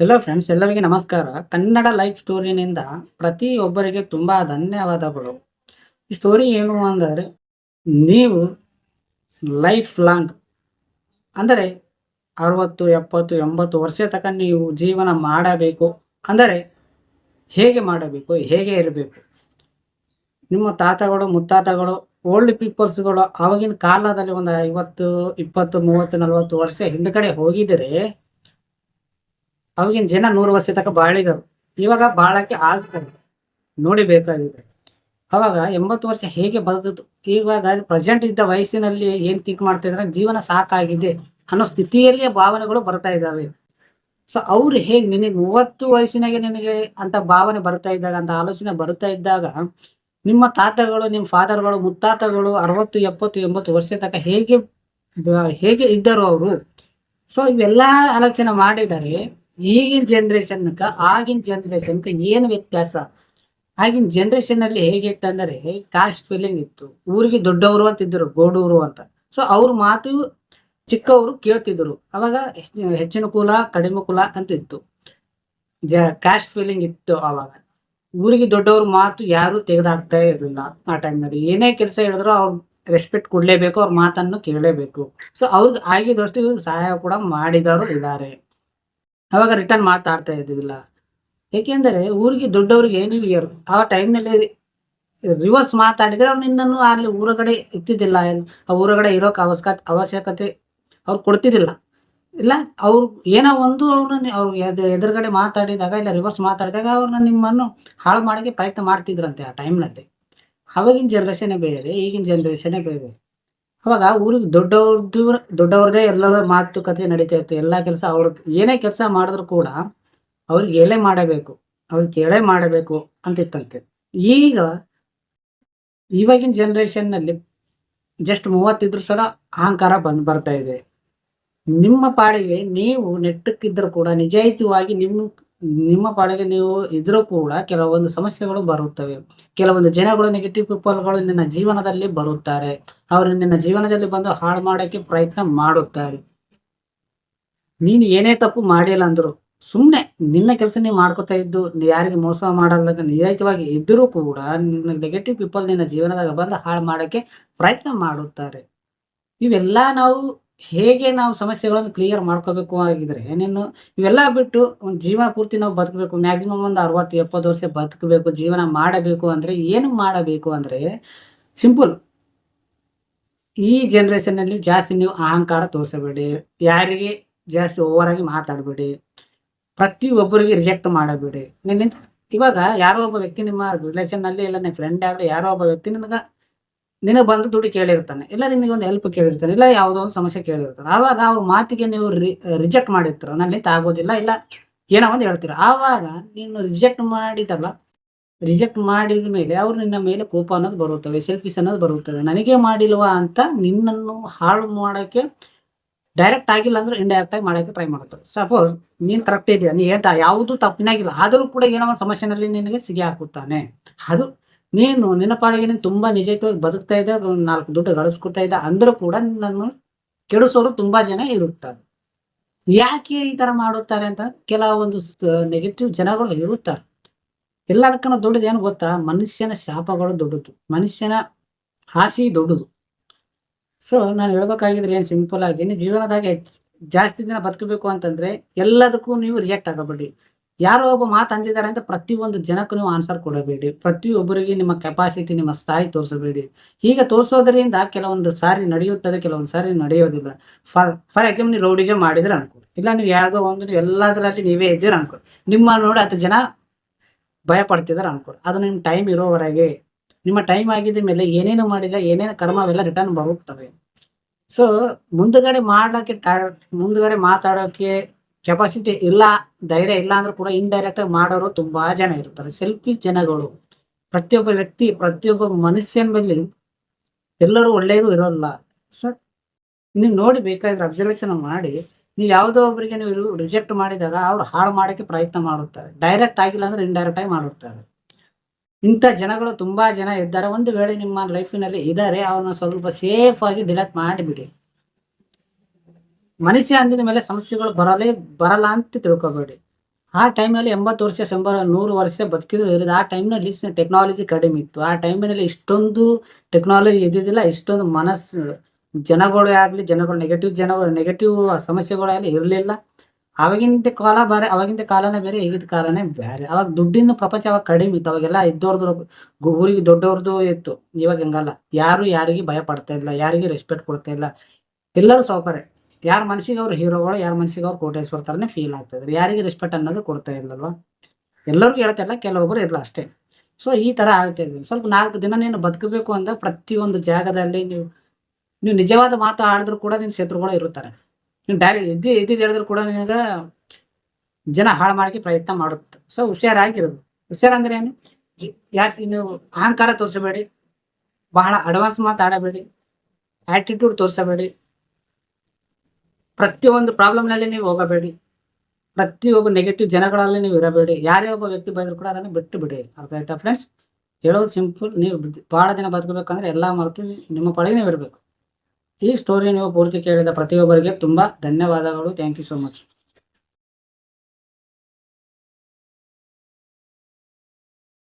Hello friends ಎಲ್ಲರಿಗೆ ನಮಸ್ಕಾರ. Kannada life ಸ್ಟೋರಿನಿಂದ ಪ್ರತಿಯೊಬ್ಬರಿಗೆ ತುಂಬ ಧನ್ಯವಾದಗಳು. ಈ ಸ್ಟೋರಿ ಏನು ಅಂದರೆ, ನೀವು ಲೈಫ್ ಲಾಂಗ್ ಅಂದರೆ ಅರವತ್ತು, ಎಪ್ಪತ್ತು, ಎಂಬತ್ತು ವರ್ಷ ತನಕ ನೀವು ಜೀವನ ಮಾಡಬೇಕು. ಅಂದರೆ ಹೇಗೆ ಮಾಡಬೇಕು, ಹೇಗೆ ಇರಬೇಕು? ನಿಮ್ಮ ತಾತಗಳು, ಮುತ್ತಾತಗಳು ಓಲ್ಡ್ ಪೀಪಲ್ಸ್ಗಳು ಆವಾಗಿನ ಕಾಲದಲ್ಲಿ ಒಂದು ಐವತ್ತು, ಇಪ್ಪತ್ತು, ಮೂವತ್ತು, ನಲವತ್ತು ವರ್ಷ ಹಿಂದ್ಗಡೆ ಹೋಗಿದರೆ ಅವಾಗಿನ ಜನ ನೂರು ವರ್ಷ ತನಕ ಬಾಳಿದರು ಇವಾಗ ಬಾಳಕ್ಕೆ ಆಗ್ತಾರೆ ನೋಡಿ ಬೇಕಾಗಿದೆ. ಅವಾಗ ಎಂಬತ್ತು ವರ್ಷ ಹೇಗೆ ಬದುಕಿತು? ಇವಾಗ ಪ್ರೆಸೆಂಟ್ ಇದ್ದ ವಯಸ್ಸಿನಲ್ಲಿ ಏನ್ ಮಾಡ್ತಾ ಇದ್ರೆ ಜೀವನ ಸಾಕಾಗಿದೆ ಅನ್ನೋ ಸ್ಥಿತಿಯಲ್ಲಿಯೇ ಭಾವನೆಗಳು ಬರ್ತಾ ಇದ್ದಾವೆ ಸೊ ಅವ್ರು ಹೇಗೆ ನಿನಗೆ ಮೂವತ್ತು ವಯಸ್ಸಿನಾಗೆ ನಿನಗೆ ಅಂತ ಭಾವನೆ ಬರ್ತಾ ಇದ್ದಾಗ, ಅಂತ ಆಲೋಚನೆ ಬರ್ತಾ ಇದ್ದಾಗ, ನಿಮ್ಮ ತಾತಗಳು, ನಿಮ್ಮ ಫಾದರ್ಗಳು ಮುತ್ತಾತಗಳು ಅರವತ್ತು, ಎಪ್ಪತ್ತು, ಎಂಬತ್ತು ವರ್ಷ ತನಕ ಹೇಗೆ ಹೇಗೆ ಇದ್ದರು ಅವರು. ಸೊ ಇವೆಲ್ಲ ಆಲೋಚನೆ ಮಾಡಿದರೆ ಈಗಿನ ಜನ್ರೇಷನ್ಕ ಆಗಿನ ಜನ್ರೇಷನ್ಕ ಏನು ವ್ಯತ್ಯಾಸ? ಆಗಿನ ಜನರೇಷನ್ ಅಲ್ಲಿ ಹೇಗಿತ್ತು ಅಂದರೆ ಕಾಸ್ಟ್ ಫೀಲಿಂಗ್ ಇತ್ತು. ಊರಿಗೆ ದೊಡ್ಡವರು ಅಂತ ಇದ್ದರು ಗೋಡೂರು ಅಂತ. ಸೊ ಅವ್ರ ಮಾತು ಚಿಕ್ಕವರು ಕೇಳ್ತಿದ್ರು ಅವಾಗ ಹೆಚ್ಚಿನ ಕುಲ, ಕಡಿಮೆ ಕುಲ ಅಂತ ಇತ್ತು. ಜ ಕಾಸ್ಟ್ ಫೀಲಿಂಗ್ ಇತ್ತು ಅವಾಗ. ಊರಿಗೆ ದೊಡ್ಡವ್ರ ಮಾತು ಯಾರು ತೆಗೆದಾಕ್ತಾ ಇರಲಿಲ್ಲ ಆ ಟೈಮ್ನಲ್ಲಿ ಏನೇ ಕೆಲಸ ಹೇಳಿದ್ರು ಅವ್ರು ರೆಸ್ಪೆಕ್ಟ್ ಕೊಡಲೇಬೇಕು, ಅವ್ರ ಮಾತನ್ನು ಕೇಳಲೇಬೇಕು. ಸೊ ಅವ್ರಿಗೆ ಆಗಿದಷ್ಟು ಸಹಾಯ ಕೂಡ ಮಾಡಿದವರು ಇದ್ದಾರೆ. ಅವಾಗ ರಿಟರ್ನ್ ಮಾತಾಡ್ತಾ ಇದ್ದಿಲ್ಲ ಏಕೆಂದರೆ ಊರಿಗೆ ದೊಡ್ಡವರಿಗೆ ಏನಿಲ್ಲ ಆ ಟೈಮ್ನಲ್ಲಿ ರಿವರ್ಸ್ ಮಾತಾಡಿದರೆ ಅವ್ರು ನಿನ್ನನ್ನು ಅಲ್ಲಿ ಊರಗಡೆ ಇತ್ತಿದ್ದಿಲ್ಲ ಆ ಊರಗಡೆ ಇರೋಕೆ ಅವಶ್ಯಕ ಅವಶ್ಯಕತೆ ಅವ್ರು ಕೊಡ್ತಿದ್ದಿಲ್ಲ. ಇಲ್ಲ, ಅವ್ರು ಏನೋ ಒಂದು ಅವ್ರನ್ನ ಅವ್ರು ಎದ್- ಎದುರುಗಡೆ ಮಾತಾಡಿದಾಗ ಇಲ್ಲ ರಿವರ್ಸ್ ಮಾತಾಡಿದಾಗ ಅವ್ರನ್ನ ನಿಮ್ಮನ್ನು ಹಾಳು ಮಾಡೋಕ್ಕೆ ಪ್ರಯತ್ನ ಮಾಡ್ತಿದ್ರಂತೆ ಆ ಟೈಮ್ನಲ್ಲಿ ಅವಾಗಿನ ಜನ್ರೇಷನೇ ಬೇರೆ, ಈಗಿನ ಜನ್ರೇಷನೇ ಬೇರೆ. ಅವಾಗ ಊರಿಗೆ ದೊಡ್ಡವ್ರದ್ದು ದೊಡ್ಡವ್ರದ್ದೇ ಎಲ್ಲ ಮಾತುಕತೆ ನಡೀತಾ ಇತ್ತು. ಎಲ್ಲ ಕೆಲಸ ಅವ್ರ ಏನೇ ಕೆಲಸ ಮಾಡಿದ್ರು ಕೂಡ ಅವ್ರಿಗೆ ಎಳೆ ಮಾಡಬೇಕು ಅವ್ರಿಗೆ ಎಳೆ ಮಾಡಬೇಕು ಅಂತಿತ್ತಂತೆ. ಈಗ ಇವಾಗಿನ ಜನ್ರೇಷನ್ನಲ್ಲಿ ಜಸ್ಟ್ ಮೂವತ್ತಿದ್ರು ಸಲ ಅಹಂಕಾರ ಬಂದ್ ಬರ್ತಾ ಇದೆ. ನಿಮ್ಮ ಪಾಡಿಗೆ ನೀವು ನೆಟ್ಟಕ್ಕಿದ್ರು ಕೂಡ ನಿಜಾಯಿತವಾಗಿ ನಿಮ್ಮ ನಿಮ್ಮ ಪಾಡಿಗೆ ನೀವು ಇದ್ರೂ ಕೂಡ ಕೆಲವೊಂದು ಸಮಸ್ಯೆಗಳು ಬರುತ್ತವೆ. ಕೆಲವೊಂದು ಜನಗಳು ನೆಗೆಟಿವ್ ಪೀಪಲ್ಗಳು ನಿನ್ನ ಜೀವನದಲ್ಲಿ ಬರುತ್ತಾರೆ. ಅವರು ನಿನ್ನ ಜೀವನದಲ್ಲಿ ಬಂದು ಹಾಳು ಮಾಡೋಕ್ಕೆ ಪ್ರಯತ್ನ ಮಾಡುತ್ತಾರೆ. ನೀನು ಏನೇ ತಪ್ಪು ಮಾಡಿಲ್ಲ ಅಂದ್ರು ಸುಮ್ಮನೆ ನಿನ್ನ ಕೆಲಸ ನೀವು ಮಾಡ್ಕೋತಾ ಇದ್ದು ಯಾರಿಗೆ ಮೋಸ ಮಾಡಲ್ಲ ನಿರಾಯಿತವಾಗಿ ಇದ್ದರೂ ಕೂಡ ನಿನ್ನ ನೆಗೆಟಿವ್ ಪೀಪಲ್ ನಿನ್ನ ಜೀವನದಾಗ ಬಂದು ಹಾಳು ಮಾಡೋಕ್ಕೆ ಪ್ರಯತ್ನ ಮಾಡುತ್ತಾರೆ. ಇವೆಲ್ಲ ನಾವು ಹೇಗೆ ನಾವು ಸಮಸ್ಯೆಗಳನ್ನು ಕ್ಲಿಯರ್ ಮಾಡ್ಕೋಬೇಕು ಆಗಿದ್ರೆ ನೀನು ಇವೆಲ್ಲ ಬಿಟ್ಟು ಒಂದು ಜೀವನ ಪೂರ್ತಿ ನಾವು ಬದುಕಬೇಕು ಮ್ಯಾಕ್ಸಿಮಮ್ ಒಂದು ಅರವತ್ತು, ಎಪ್ಪತ್ತು ವರ್ಷ ಬದುಕಬೇಕು, ಜೀವನ ಮಾಡಬೇಕು ಅಂದರೆ ಏನು ಮಾಡಬೇಕು ಅಂದರೆ ಸಿಂಪಲ್ ಈ ಜನ್ರೇಷನ್ನಲ್ಲಿ ಜಾಸ್ತಿ ನೀವು ಅಹಂಕಾರ ತೋರಿಸಬೇಡಿ, ಯಾರಿಗೆ ಜಾಸ್ತಿ ಓವರ್ ಆಗಿ ಮಾತಾಡಬೇಡಿ, ಪ್ರತಿಯೊಬ್ಬರಿಗೆ ರಿಯಾಕ್ಟ್ ಮಾಡಬೇಡಿ. ನಿನ್ನ ಇವಾಗ ಯಾರೋ ಒಬ್ಬ ವ್ಯಕ್ತಿ ನಿಮ್ಮ ರಿಲೇಷನ್ನಲ್ಲಿ ಇಲ್ಲ ನಿಮ್ಮ ಫ್ರೆಂಡ್ ಆಗಲಿ, ಯಾರೋ ಒಬ್ಬ ವ್ಯಕ್ತಿ ನಿನಗೆ ನಿನಗೆ ಬಂದು ದುಡ್ಡು ಕೇಳಿರ್ತಾನೆ. ಇಲ್ಲ ನಿನಗೆ ಒಂದು ಹೆಲ್ಪ್ ಕೇಳಿರ್ತಾನೆ. ಇಲ್ಲ ಯಾವುದೋ ಒಂದು ಸಮಸ್ಯೆ ಕೇಳಿರ್ತಾನೆ. ಆವಾಗ ಅವ್ರ ಮಾತಿಗೆ ನೀವು ರಿಜೆಕ್ಟ್ ಮಾಡಿರ್ತೀರ. ನನ್ನಿಂದ ಆಗೋದಿಲ್ಲ. ಇಲ್ಲ ಏನೋ ಒಂದು ಹೇಳ್ತೀರ. ಆವಾಗ ನೀನು ರಿಜೆಕ್ಟ್ ಮಾಡಿದಲ್ಲ ರಿಜೆಕ್ಟ್ ಮಾಡಿದ ಮೇಲೆ ಅವ್ರು ನಿನ್ನ ಮೇಲೆ ಕೋಪ ಅನ್ನೋದು ಬರುತ್ತವೆ ಸೆಲ್ಫಿಸ್ ಅನ್ನೋದು ಬರುತ್ತದೆ. ನನಗೆ ಮಾಡಿಲ್ವಾ ಅಂತ ನಿನ್ನನ್ನು ಹಾಳು ಮಾಡೋಕ್ಕೆ ಡೈರೆಕ್ಟ್ ಆಗಿಲ್ಲ ಅಂದ್ರೆ ಇಂಡೈರೆಕ್ಟ್ ಆಗಿ ಮಾಡೋಕ್ಕೆ ಟ್ರೈ ಮಾಡ್ತಾರೆ ಸಪೋಸ್ ನೀನು ಕರೆಕ್ಟ್ ಇದೆಯಾ ನೀ ಹೇಳ್ತಾ, ಯಾವುದು ತಪ್ಪಿನಾಗಿಲ್ಲ. ಆದರೂ ಕೂಡ ಏನೋ ಒಂದು ಸಮಸ್ಯೆನಲ್ಲಿ ನಿನಗೆ ಸಿಗಿ ಹಾಕುತ್ತಾನೆ. ಅದು ನೀನು ನಿನ್ನ ಪಾಡಿಗೆ ನೀನು ತುಂಬ ನಿಜವಾಗಿ ಬದುಕ್ತಾ ಇದ್ದ ನಾಲ್ಕು ದುಡ್ಡು ಗಳಿಸ್ಕೊತಾ ಇದ್ದ, ಅಂದರೂ ಕೂಡ ನನ್ನನ್ನು ಕೆಡಿಸೋರು ತುಂಬಾ ಜನ ಇರುತ್ತಾರೆ. ಯಾಕೆ ಈ ತರ ಮಾಡುತ್ತಾರೆ ಅಂತ ಕೆಲವೊಂದು ನೆಗೆಟಿವ್ ಜನಗಳು ಇರುತ್ತಾರೆ ಎಲ್ಲದಕ್ಕೂ ದೊಡ್ಡದು ಏನು ಗೊತ್ತಾ? ಮನುಷ್ಯನ ಶಾಪಗಳು ದೊಡ್ಡದು, ಮನುಷ್ಯನ ಆಸೆ ದೊಡ್ಡದು. ಸೊ ನಾನು ಹೇಳ್ಬೇಕಾಗಿದ್ರೆ ಏನು ಸಿಂಪಲ್ ಆಗಿ ಜೀವನದಾಗ ಜಾಸ್ತಿ ದಿನ ಬದುಕಬೇಕು ಅಂತಂದ್ರೆ ಎಲ್ಲದಕ್ಕೂ ನೀವು ರಿಯಾಕ್ಟ್ ಆಗಬೇಡಿ. ಯಾರೋ ಒಬ್ಬ ಮಾತು ಅಂದಿದ್ದಾರೆ ಅಂತ ಪ್ರತಿಯೊಂದು ಜನಕ್ಕೂ ನೀವು ಆನ್ಸರ್ ಕೊಡಬೇಡಿ. ಪ್ರತಿಯೊಬ್ಬರಿಗೆ ನಿಮ್ಮ ಕೆಪಾಸಿಟಿ ನಿಮ್ಮ ಸ್ಥಾಯಿ ತೋರಿಸಬೇಡಿ. ಹೀಗೆ ತೋರಿಸೋದ್ರಿಂದ ಕೆಲವೊಂದು ಸಾರಿ ನಡೆಯುತ್ತದೆ, ಕೆಲವೊಂದು ಸಾರಿ ನಡೆಯೋದಿಲ್ಲ. ಫಾರ್ ಫಾರ್ ಎಕ್ಸಾಂಪಲ್ ನೀವು ರೌಡಿಜಮ್ ಮಾಡಿದ್ರೆ ಅನ್ಕೊಳ್ಳಿ ಇಲ್ಲ ನೀವು ಯಾವುದೋ ಒಂದು ಎಲ್ಲದರಲ್ಲಿ ನೀವೇ ಇದ್ದೀರ ಅನ್ಕೊಳ್ಳಿ ನಿಮ್ಮ ನೋಡಿ ಹತ್ತು ಜನ ಭಯ ಪಡ್ತಿದ್ದಾರೆ ಅನ್ಕೊಳ್ಳಿ ಅದು ನಿಮ್ಮ ಟೈಮ್ ಇರೋವರೆಗೆ. ನಿಮ್ಮ ಟೈಮ್ ಆಗಿದ ಮೇಲೆ ಏನೇನು ಮಾಡಿಲ್ಲ, ಏನೇನು ಕರ್ಮ ಅವೆಲ್ಲ ರಿಟರ್ನ್ ಬರುತ್ತವೆ. ಸೊ ಮುಂದುಗಡೆ ಟೈ- ಮುಂದುಗಡೆ ಮಾತಾಡೋಕ್ಕೆ ಕೆಪಾಸಿಟಿ ಇಲ್ಲ, ಧೈರ್ಯ ಇಲ್ಲ ಅಂದ್ರೂ ಕೂಡ ಇಂಡೈರೆಕ್ಟ್ ಮಾಡೋರು ತುಂಬಾ ಜನ ಇರ್ತಾರೆ. ಸೆಲ್ಫಿ ಜನಗಳು. ಪ್ರತಿಯೊಬ್ಬ ವ್ಯಕ್ತಿ, ಪ್ರತಿಯೊಬ್ಬ ಮನುಷ್ಯನ ಮೇಲೆ ಎಲ್ಲರೂ ಒಳ್ಳೆಯದು ಇರೋಲ್ಲ. ಸರ್ ನೀವು ನೋಡಿ ಬೇಕಾದ್ರೆ ಅಬ್ಸರ್ವೇಷನ್ ಮಾಡಿ, ನೀವು ಯಾವುದೋ ಒಬ್ಬರಿಗೆ ನೀವು ರಿಜೆಕ್ಟ್ ಮಾಡಿದಾಗ ಅವ್ರು ಹಾಳು ಮಾಡೋಕ್ಕೆ ಪ್ರಯತ್ನ ಮಾಡುತ್ತಾರೆ. ಡೈರೆಕ್ಟ್ ಆಗಿಲ್ಲ ಅಂದ್ರೆ ಇಂಡೈರೆಕ್ಟ್ ಆಗಿ ಮಾಡುತ್ತಾರೆ. ಇಂಥ ಜನಗಳು ತುಂಬಾ ಜನ ಇದ್ದಾರೆ. ಒಂದು ವೇಳೆ ನಿಮ್ಮ ಲೈಫಿನಲ್ಲಿ ಇದ್ದಾರೆ ಅವ್ರನ್ನ ಸ್ವಲ್ಪ ಸೇಫ್ ಆಗಿ ಡಿಲೆಕ್ಟ್ ಮಾಡಿಬಿಡಿ. ಮನುಷ್ಯ ಅಂದಿದ ಮೇಲೆ ಸಮಸ್ಯೆಗಳು ಬರಲೇ ಬರಲ್ಲ ಅಂತ ತಿಳ್ಕೊಬೇಡಿ. ಆ ಟೈಮಲ್ಲಿ ಎಂಬತ್ತು ವರ್ಷ ಸಂಬರ ನೂರು ವರ್ಷ ಬದುಕಿದ್ರು ಆ ಟೈಮ್ನಲ್ಲಿ ಟೆಕ್ನಾಲಜಿ ಕಡಿಮೆ ಇತ್ತು. ಆ ಟೈಮಿನಲ್ಲಿ ಇಷ್ಟೊಂದು ಟೆಕ್ನಾಲಜಿ ಇದ್ದಿದ್ದಿಲ್ಲ, ಇಷ್ಟೊಂದು ಮನಸ್ಸು ಜನಗಳೇ ಆಗಲಿ, ಜನಗಳು ನೆಗೆಟಿವ್ ಜನ ನೆಗೆಟಿವ್ ಸಮಸ್ಯೆಗಳಾಗಲಿ ಇರಲಿಲ್ಲ. ಅವಾಗಿಂದ ಕಾಲ ಬೇರೆ, ಅವಾಗಿಂದ ಕಾಲನೇ ಬೇರೆ ಈಗಿನ ಕಾಲನೇ ಬೇರೆ. ಅವಾಗ ದುಡ್ಡಿನ ಪ್ರಪಂಚ ಅವಾಗ ಕಡಿಮೆ ಇತ್ತು. ಅವಾಗೆಲ್ಲ ಇದ್ದವ್ರದ್ದು ಊರಿಗೆ ದೊಡ್ಡವ್ರದ್ದು ಇತ್ತು. ಇವಾಗ ಹಂಗಲ್ಲ. ಯಾರು ಯಾರಿಗೆ ಭಯ ಪಡ್ತಾ ಇಲ್ಲ, ಯಾರಿಗೆ ರೆಸ್ಪೆಕ್ಟ್ ಕೊಡ್ತಾ ಇಲ್ಲ. ಎಲ್ಲರೂ ಸೌಕರ್ಯ. ಯಾರ ಮನಸ್ಸಿಗೆ ಅವ್ರು ಹೀರೋಗಳು ಯಾರ ಮನಸ್ಸಿಗೆ ಅವ್ರು ಕೋಟೇಶ್ವರ ಥರನೇ ಫೀಲ್ ಆಗ್ತದೆ ಯಾರಿಗೆ ರೆಸ್ಪೆಕ್ಟ್ ಅನ್ನೋದು ಕೊಡ್ತಾ ಇಲ್ಲಲ್ವಾ ಎಲ್ಲರಿಗೂ ಹೇಳ್ತಾ ಕೆಲವೊಬ್ಬರು ಇರಲ್ಲ ಅಷ್ಟೇ. ಸೊ ಈ ಥರ ಆಗ್ತಾ ಇದೆ. ಸ್ವಲ್ಪ ನಾಲ್ಕು ದಿನ ನೀನು ಬದುಕಬೇಕು ಅಂತ ಪ್ರತಿಯೊಂದು ಜಾಗದಲ್ಲಿ ನೀವು ನೀವು ನಿಜವಾದ ಮಾತು ಆಡಿದ್ರು ಕೂಡ ನಿನ್ನ ಶತ್ರುಗಳು ಇರುತ್ತಾರೆ. ನೀವು ಡೈರೆಕ್ಟ್ ಇದ್ದು ಇದ್ದಿದ್ದು ಹೇಳಿದ್ರು ಕೂಡ ನಿನಗೆ ಜನ ಹಾಳು ಮಾಡಕ್ಕೆ ಪ್ರಯತ್ನ ಮಾಡುತ್ತೆ. ಸೊ ಹುಷಾರಾಗಿರೋದು ಹುಷಾರಂದ್ರೆ ಏನು? ಯಾರು ನೀವು ಅಹಂಕಾರ ತೋರಿಸಬೇಡಿ. ಬಹಳ ಅಡ್ವಾನ್ಸ್ ಮಾತಾಡಬೇಡಿ. ಆ್ಯಟಿಟ್ಯೂಡ್ ತೋರಿಸಬೇಡಿ. ಪ್ರತಿಯೊಂದು ಪ್ರಾಬ್ಲಮ್ನಲ್ಲಿ ನೀವು ಹೋಗಬೇಡಿ. ಪ್ರತಿಯೊಬ್ಬ ನೆಗೆಟಿವ್ ಜನಗಳಲ್ಲಿ ನೀವು ಇರಬೇಡಿ. ಯಾರೇ ಒಬ್ಬ ವ್ಯಕ್ತಿ ಬಂದರೂ ಕೂಡ ಅದನ್ನು ಬಿಟ್ಟು ಬಿಡಿ. ಅರ್ಥ ಆಯ್ತಾ ಫ್ರೆಂಡ್ಸ್ ಹೇಳೋದು ಸಿಂಪಲ್ ನೀವು ಭಾಳ ದಿನ ಬದುಕಬೇಕಂದ್ರೆ ಎಲ್ಲ ಮರೆತು ನಿಮ್ಮ ಪಾಡಿಗೆ ನೀವು ಇರಬೇಕು. ಈ ಸ್ಟೋರಿ ನೀವು ಪೂರ್ತಿ ಕೇಳಿದ ಪ್ರತಿಯೊಬ್ಬರಿಗೆ ತುಂಬ ಧನ್ಯವಾದಗಳು. Thank you so much